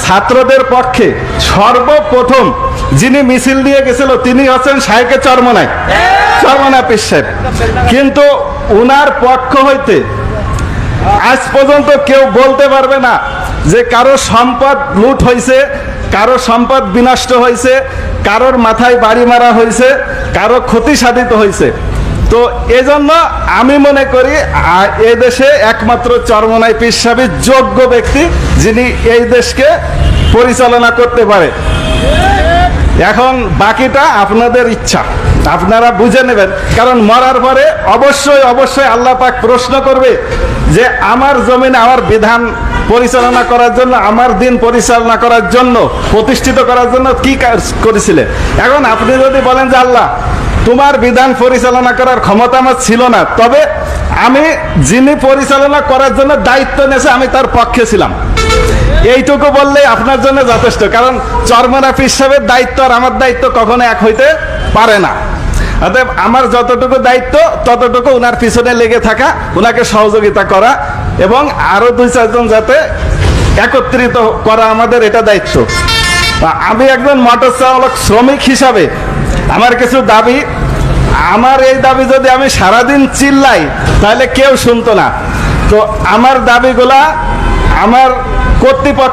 ছাত্রদের পক্ষে সর্বপ্রথম যিনি মিছিল দিয়ে গেছিল, তিনি হচ্ছেন শাহেকে চরমনায়। চরমনায় পিসের কিন্তু উনার পক্ষ হইতে আজ পর্যন্ত কেউ বলতে পারবে না যে কারও সম্পদ লুট হয়েছে কারও সম্পদ বিনষ্ট হয়েছে কারোর মাথায় বাড়ি মারা হয়েছে কারও ক্ষতি সাধিত হয়েছে তো এজন্য আমি মনে করি এই দেশে একমাত্র চরমনাই পীর সাহেবের যোগ্য ব্যক্তি যিনি এই দেশকে পরিচালনা করতে পারে। এখন বাকিটা আপনাদের ইচ্ছা। আপনারা বুঝে নেবেন। কারণ মরার পরে অবশ্যই অবশ্যই আল্লাহ পাক প্রশ্ন করবে যে আমার জমিনে আমার বিধান পরিচালনা করার জন্য, আমার দিন পরিচালনা করার জন্য, প্রতিষ্ঠিত করার জন্য কি কাজ করেছিলেন এখন আপনি যদি বলেন যে আল্লাহ তোমার বিধান পরিচালনা করার ক্ষমতা আমার ছিল না। তবে আমি যিনি পরিচালনা করার জন্য দায়িত্ব নিয়েছে, আমি তার পক্ষে ছিলাম। এইটুকু বললে আপনার জন্য যথেষ্ট, কারণ চর্মনাফ হিসাবে দায়িত্ব আর আমার দায়িত্ব কখনো এক হইতে পারে না। অতএব আমার যতটুকু দায়িত্ব, ততটুকু ওনার পিছনে লেগে থাকা ওনাকে সহযোগিতা করা এবং আরও দুই চারজন যাতে একত্রিত করা আমাদের এটা দায়িত্ব। আমি একজন মোটর চালক শ্রমিক হিসাবে আমার কিছু দাবি, আমার এই দাবি যদি আমি সারাদিন চিল্লাই, তাহলে কেউ শুনতো না। তো আমার দাবিগুলা আমার কর্তৃপক্ষ